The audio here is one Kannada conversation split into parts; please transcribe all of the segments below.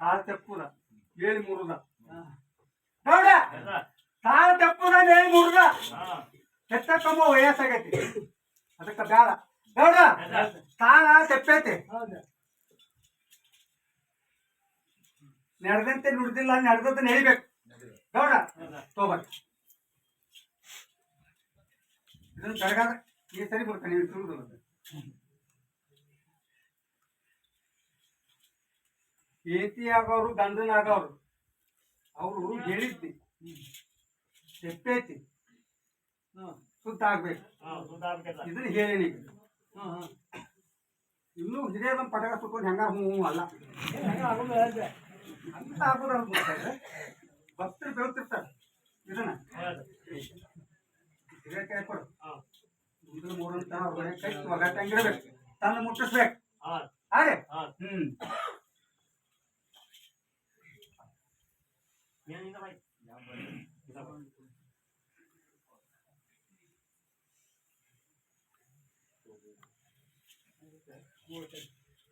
ತಾಳ ತೆಪ್ಪುದ ಏಳಿ ಮುರುದ? ಗೌಡ ತಾಳ ತೆಪ್ಪುದ ಏಳಿ ಮುರುದ? ಎತ್ತಕ್ಕಮ್ಮ ವಯಸ್ಸಾಗೈತಿ. ಅದಕ್ಕ ಬೇಡ ನೋಡ, ತಾಳ ತೆಪ್ಪೈತಿ. ನಡೆದಂತೆ ನುಡ್ದಿಲ್ಲ ನಡೆದದ್ದು ನಡಿಬೇಕು ನೋಡ ತಗೋಬೇಕು ಇದನ್ನ ಬೆಳಗಾದ, ಈ ಸರಿ ಬರ್ತಾನೆ ನೀವು ತುಳಿದು ಏತಿ ಆಗೋರು ಗಂಡನ ಆಗೋರು. ಅವರು ಹೇಳಿದ್ದಿ ತೆಪ್ಪೈತಿ. ಸುತ್ತ ಆಗ್ಬೇಕು. ಇದನ್ನ ಹೇಳೀನಿ ಈಗ. ಇನ್ನೂ ಹಿರಿಯದ ಪಟಕ ಸುತ್ಕೊಂಡು ಹೆಂಗ ಹ್ಞೂ ಅಲ್ಲ. ಅಂತ ಆಗೋದು ಭಕ್ತರು ಬೆಳ್ತಿರ್ತಾರೆ. ಇದನ್ನ. ಹಿರಿಯ ಕೊಡು. ಮುಂದಿನ ಮೂರಂತ ಅವ್ರ ಕೈ ಒಗಟ್ಟಂಗಿರ್ಬೇಕು ತಂದು ಮುಟ್ಟಿಸ್ಬೇಕು. ಹಾಗೆ? ಹ್ಮ್.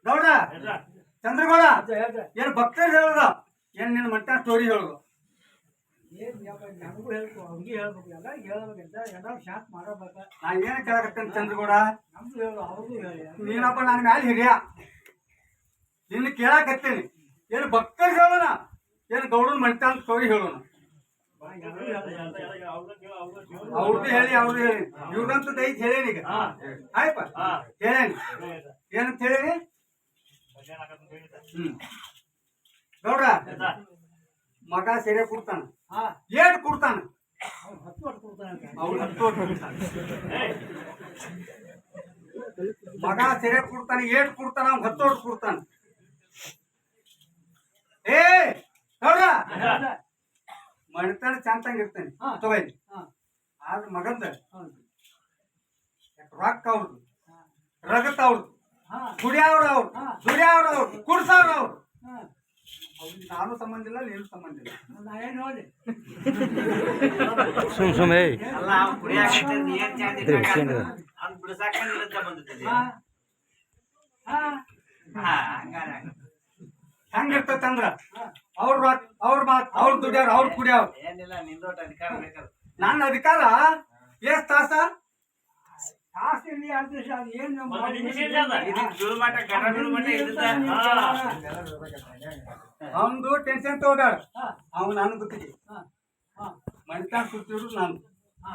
ಗೌಡ! ಚಂದ್ರಗೌಡ! ಏನು ಭಕ್ತರು ಹೇಳೋದು? ಏನ್ ನಿನ್ನ ಮಟ್ಟ ಸ್ಟೋರಿ ಹೇಳೋದು? ನಮಗೂ ಹೇಳ್ಬೇಕು ಅವ್ರಿಗೆ ಹೇಳ್ಬೇಕು ಎಲ್ಲ ಹೇಳ್ಬೇಕಂತ ಎಲ್ಲ ಶಾಂತ್ ಮಾಡಬೇಕ ನಾ ಏನ್ ಕೇಳಕತ್ತೇನೆ ಚಂದ್ರಗೌಡ? ನಮ್ದು ಹೇಳು ಅವ್ರಿಗೂ ಹೇಳಿ. ನೀನಪ್ಪ ನನ್ನ ಮ್ಯಾಲೆ ಹಿರಿಯ. ನಿನ್ನ ಕೇಳಕತ್ತೇನೆ. ಏನು ಭಕ್ತರು ಹೇಳೋಣ ಏನು ಗೌಡನ ಮಟ್ಟ ಅಂತ ಸ್ಟೋರಿ ಹೇಳೋಣ ಅವ್ರದ್ದು ಹೇಳಿ ಅವ್ರದ್ದು ಹೇಳಿ. ಇವ್ರಂತ ದೈತ್ ಹೇಳೇನಿ ಈಗ. ಆಯ್ಪ ಹೇಳೇನಿ ಏನಂತ ಹೇಳೇನಿ ಹ್ಮ್. ಗೌಡ ಮಗ ಸೀರೆ ಕೊಡ್ತಾನ. ಏನ್ ಏಟ್ ಕೊಡ್ತಾನ ಅವ ಹತ್ತು ಕೊಡ್ತಾನೆ. ಮಗ ಸೀರೆ ಕೊಡ್ತಾನ ಏಟ್ ಕೊಡ್ತಾನ? ಅವ್ನು ಹತ್ತು ಕೊಡ್ತಾನ ಏ ಗೌಡ ಮಣಿತಾನ ಚಂದಂಗ ಇರ್ತಾನೆ. ಹಾ. ತಗೋಯ್ಲಿ ಹಾ. ಆದ್ರೆ ಮಗಂದ ಹೌದು. ರೊಕ್ಕ ಅವ್ರದ್ದು ರಗತ್ ಅವ್ರದ್ದು ಹಾ. ಕುಡಿಯವ್ರ ಅವ್ರು ಹಾ. ದುಡಿಯವ್ರ ಅವ್ರು ಕುಡ್ಸವ್ರ ಅವ್ರು ಹಾ. ಅವ್ರಿಗೆ ನಾನು ಸಂಬಂಧ ಇಲ್ಲ ನೀನು ಸಂಬಂಧ ಇಲ್ಲ. ನಾ ಏನು ನೋಡಿ? ಸುಮ್ ಸುಮ್ ಏಯ್. ಅಲ್ಲ ಅವ್ನ್ ಕುಡಿಯಾಕತ್ತಿದ್ ನೀ ಏನ್ ಚಂದ ಇದ್ರಿ ಇಟ್ಕೊಂಡ್ ವಿಷಯ ಅವ್ನ್ ಬಿಡ್ಸಾಕ ನಿಲ್ಲತ್ತ ಬಂದಿದ್ದೆ ಹಾ. ಹಾ. ಹಾ ಹಂಗಾರ ಹೆಂಗಿರ್ತೈತೆ ಅಂದ್ರ ಅವ್ರ ಮಾತ್ ಅವ್ರ ಮಾತ್ ಅವ್ರ ದುಡಿಯವ್ರ ಅವ್ರ ಕುಡಿಯವ್ರ. ಏನಿಲ್ಲ ನಿಂದೋಟ ಅಧಿಕಾರ ಬೇಕಲ್ಲ ನನ್ನ ಅಧಿಕಾರ? ಎಷ್ಟ್ ತಾಸ? ಅವನ್ದು ಟೆನ್ಷನ್ ತಗೋಬೇಡ. ಅವ್ ಅವ್ನು ನಾನು ಗೊತ್ತಿಗೆ ಹಾ ಹಾ ನಾನು. ಹಾ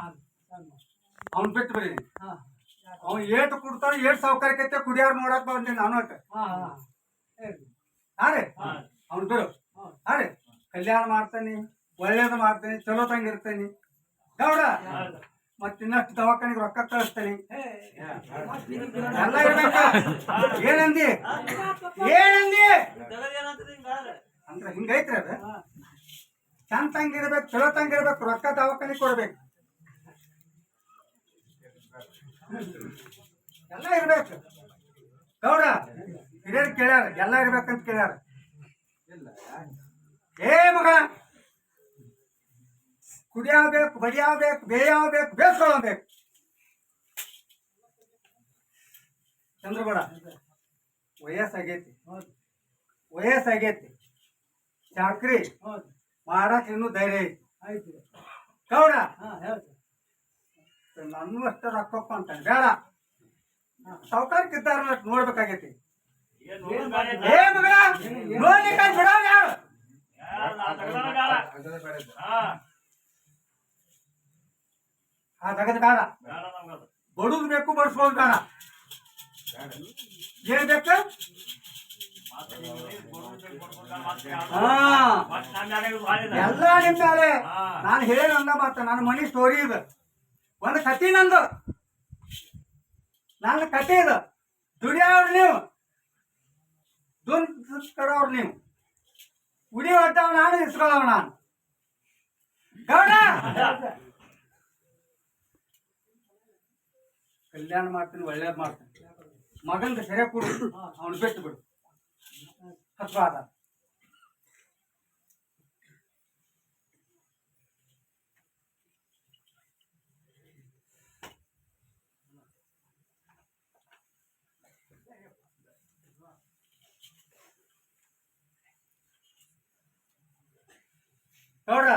ಅವ್ನ್ ಬಿಟ್ಟು ಬರೀ ಅವ್ನ್ ಅವ್ನು ಏಟ್ ಕುಡ್ತಾನ ಏಟ್ ಸಾವುಕಾರಕ್ಕೆ ಕುಡಿಯವ್ರ ನೋಡಕ್ ಬಂದೆ ನಾನು ಅಟ್ಟ ಹಾರೆ ಹಾ. ಅವ್ನು ಬಿಡು ಹಾರೆ ಕಲ್ಯಾಣ ಮಾಡ್ತಾನೆ ಒಳ್ಳೇದು ಮಾಡ್ತಾನೆ ಚಲೋ ತಂಗಿರ್ತಾನೆ ಗೌಡ? ಮತ್ತೆ ಇನ್ನಷ್ಟು ದವಾಖಾನಿಗೆ ರೊಕ್ಕ ಕಳಿಸ್ತಾನೆ. ಹೇ ಎಲ್ಲ ಇರ್ಬೇಕ? ಏನಂದಿ? ಏನಂದಿ? ಅಂದ್ರೆ ಹಿಂಗೈತ್ರಿ ಅದ? ಚಂದ ತಂಗಿರ್ಬೇಕು ಚಲೋ ತಂಗಿರ್ಬೇಕು ರೊಕ್ಕ ದವಾಖಾನೆ ಕೊಡ್ಬೇಕು. ಎಲ್ಲ ಇರ್ಬೇಕು. ಗೌಡ? ಹಿರಿಯರು ಕೇಳ್ಯಾರ ಎಲ್ಲ ಇರ್ಬೇಕಂತ ಕೇಳ್ಯಾರ. ಏ ಮಗ ಕುಡಿಯಾಬೇಕು ಬಡಿಯಾಬೇಕು ಬೇಯಾಬೇಕು ಬೇಸ್ಕೊಳ್ಬೇಕು. ಚಂದ್ರಗೌಡ ವಯಸ್ಸಾಗೈತಿ. ವಯಸ್ಸಾಗೈತಿ. ಚಾಕ್ರಿ ಮಾಡಕ್ ಇನ್ನೂ ಧೈರ್ಯ ಐತಿ. ಆಯ್ತು. ಗೌಡ ನನ್ನ ಅಷ್ಟ ರೊಕ್ಕಪ್ಪ ಅಂತ ಬೇಡ. ಸಾವುಕಾರಕ್ಕಿದ್ದಾರ ನೋಡ್ಬೇಕಾಗೈತಿ. ಬಡುದ್ ಬೇಕು ಬಡಿಸ್ಬೋದು ಬೇಡ ಏನ್ ಬೇಕು ಎಲ್ಲ ನಿಮ್ ಮೇಲೆ. ನಾನು ಹೇಳಿ ಮಾತ ನನ್ನ ಮನಿ ಸ್ಟೋರಿ ಇದು. ಒಂದು ಕತಿ ನಂದು. ನನ್ನ ಕತೆ ಇದು. ದುಡಿಯೋರು ನೀವು? ದುನ್ ಕರೋರು ನೀವು. ಉಡಿ ಹೊಟ್ಟವ್ ನಾನು ಇಸ್ಕೊಳ್ಳವ ನಾನು. ಗೌಡ! ಕಲ್ಯಾಣ ಮಾಡ್ತೀನಿ, ಒಳ್ಳೇದು ಮಾಡ್ತೀನಿ. ಮಗಂಗೆ ಸರಿಯಾಗಿ ಕೊಡು, ಅವನು ಬಿಟ್ಟು ಬಿಡು. ಹತ್ವಾದ ನೋಡ್ರ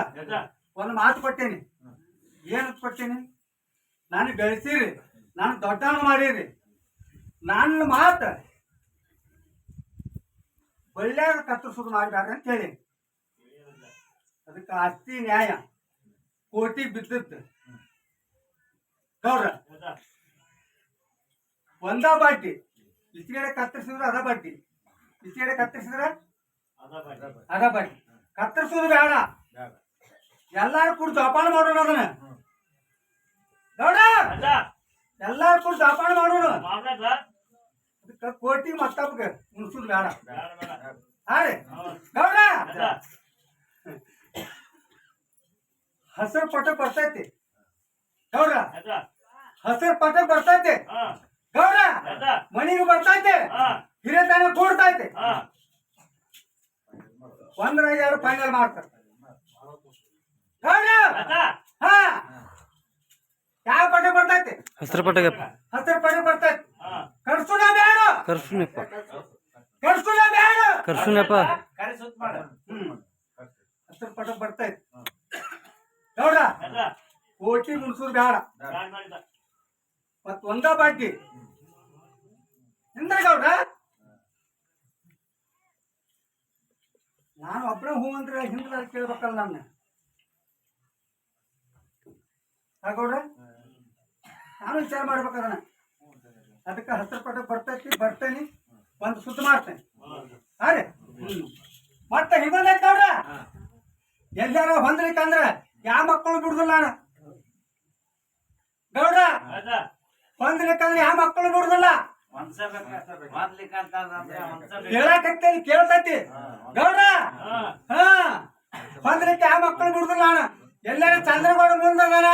ಒಂದ್ ಮಾತು ಕೊಟ್ಟೇನಿ ಏನು ಕೊಟ್ಟೇನಿ ನಾನು ಬೆಳೆಸಿರಿ ನಾನು ದೊಡ್ಡವನು ಮಾಡಿರಿ. ನನ್ನ ಮಾತು ಒಳ್ಳೆಯ ಕತ್ತರಿಸೋದು ಮಾಡ್ಬೇಡ್ರಿ ಅಂತ ಹೇಳಿ. ಅದಕ್ಕೆ ಆಸ್ತಿ ನ್ಯಾಯ. ಕೋಟಿ ಬಿದ್ದದ್ದು. ನೋಡ್ರ. ಒಂದ ಬಾಟಿ ಇಚ್ಚಿಗಡೆ ಕತ್ತರಿಸಿದ್ರೆ ಅದ ಬಾಟಿ ಇಚ್ಚಿಗಡೆ ಕತ್ತರಿಸಿದ್ರೆ ಅದ ಬಾಟಿ ಕತ್ತರಿಸೋದು ಬೇಡ. ಎಲ್ಲಾರು ಕೂಡ ಜೋಪಾನ ಮಾಡೋಣ ಅದನ್ನ ನೋಡ. ಎಲ್ಲಾರು ಕೂಡ ಜೋಪಾನ ಮಾಡೋಣ? ಅದಕ್ಕೆ ಕೋಟಿ ಮತ್ತೊಬ್ಬಗೆ ಮುನ್ಸುದ್ ಬೇಡ. ಹಾ ರೀ ಹೌದ್. ಹಸಿರು ಪಟ ಬರ್ತೈತಿ ಎದ್ದ. ಹಸಿರು ಪಟ ಬರ್ತೈತಿ ಗೌಡ. ಮನಿಗೆ ಬರ್ತೈತೆ ಹಿರೇತಾನೆ ಕೂಡ್ತೈತೆ. ಒಂದ್ರಾಗ ಎರಡು ಫೈನಲ್ ಮಾಡ್ತಾರೆ. ಹಾ. ಯಾವ ಪಟ ಬರ್ತೈತಿ? ಹಸಿರು ಪಟಗ ಹಸಿರು ಪಟ ಬರ್ತೈತಿ. ಹಾ. ಕರ್ಸುನ ಬೇಡ. ಕರ್ಸುನಪ್ಪ. ಕರ್ಸುನ ಬೇಡ. ಕರ್ಸುನಪ್ಪ. ಕರೆ ಸುತ್ತ ಮಾಡು. ಹಸಿರು ಪಟ ಬರ್ತೈತಿ. ನೋಡ ಕೋಟಿ ಮುನ್ಸೂರ್ ಬೇಡ. ಮತ್ ಒಂದ ಬಾಕಿ. ಇಂದ್ರ ಗೌಡ ನಾನು ಒಬ್ಬನೇ ಹೂ ಅಂದ್ರೆ ಹಿಂದ್ರ ಕೇಳ್ಬೇಕಲ್ಲ ನನ್ನ. ಗೌಡ್ರ ನಾನು ವಿಚಾರ ಮಾಡ್ಬೇಕದನ್ನ. ಅದಕ್ಕೆ ಹಸಿರು ಪಟ ಬರ್ತೈತಿ ಬರ್ತೇನಿ ಒಂದು ಸುತ್ತ ಮಾಡ್ತೇನೆ. ಹಾ ರೀ? ಮತ್ತೆ ಹಿಂಗಂದೈತಿ ನೋಡ್ರ? ಎಲ್ಲಾರ ಹೊಂದ್ಲಿಕ್ಕಂದ್ರ ಯಾವ ಮಕ್ಕಳು ಬಿಡುದಿಲ್ಲ ನಾನು. ಗೌಡ್ರ. ಹೊಂದ್ಲಿಕ್ಕಂದ್ರೆ ಯಾವ ಮಕ್ಕಳು ಬಿಡುದಿಲ್ಲ. ಹೇಳಕತ್ತೇನಿ ಕೇಳ್ತೈತಿ. ಗೌಡ್ರ? ಹಾ. ಹಾ. ಹೊಂದ್ಲಿಕ್ಕೆ ಯಾವ ಮಕ್ಕಳು ಬಿಡುದಿಲ್ಲ ನಾನು. ಎಲ್ಲಾರ ಚಂದ್ರಗೌಡ ಮುಂದದಾನ?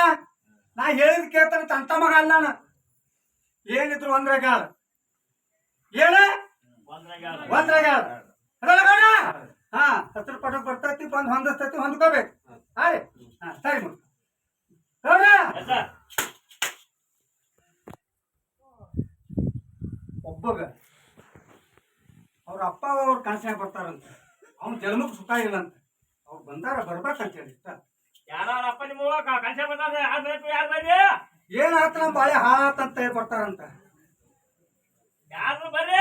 ನಾ ಹೇಳಿದ್ ಕೇಳ್ತಾನೆ ತಂತ ಮಗ ಅಲ್ಲ ನಾನು. ಏನಿದ್ರು ಒಂದ್ರೆ ಏನ? ಒಂದ್ರೆ ಹಾ ಹತ್ರ ಪಟಕ್ ಬರ್ತೈತಿ ಬಂದ್ ಹೊಂದಿಸ್ತೈತಿ ಹೊಂದ್ಕೋಬೇಕು. ಹಾ ರೀ. ಹಾ ಸರಿ ಗೌಡ? ಒಬ್ಬಗ. ಅವ್ರ ಅಪ್ಪ ಅವ್ರ ಕನಸಿನಾಗ ಬರ್ತಾರಂತ. ಅವ್ನ ಜನ್ಮಕ್ಕೆ ಸುಖ ಇಲ್ಲ ಅಂತ. ಅವ್ರು ಬಂದಾರ ಬರ್ಬೇಕಂತ ಹೇಳಿ ಇಷ್ಟ ಯಾರೋ ಅವ್ರ ಅಪ್ಪ ನಿಮ್ಮ ಅವ್ವ ಕ- ಯಾರು ಬಂದಾರ. ಯಾರ್ ಬೇಕು, ಯಾರು ಬರ್ರಿ? ಏನಾತ ನಮ್ಮ ಬಾಳೆ ಹಾಳಾತಂತ ಹೇಳಿ ಬರ್ತಾರಂತ ಯಾರು ಬರ್ರಿ?